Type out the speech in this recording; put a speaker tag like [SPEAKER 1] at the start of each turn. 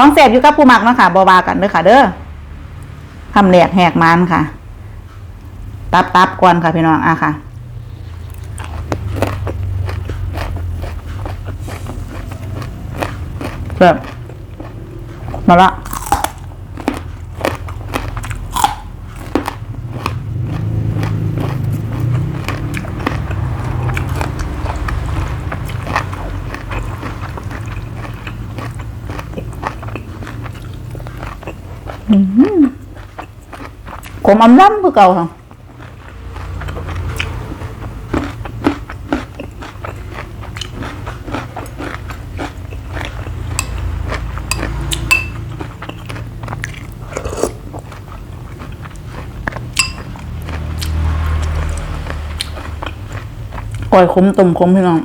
[SPEAKER 1] ของแสบอยู่กับผู้มักเนาะค่ะบาวากันเด้อค่ะ เด้อทำแหลกแหกมันค่ะ ตับตับกวนค่ะพี่น้องอะค่ะแบบมาละ ขมอำล้ำคือเก่าค่ะก่อยขมตุ่มขมพี่น้อง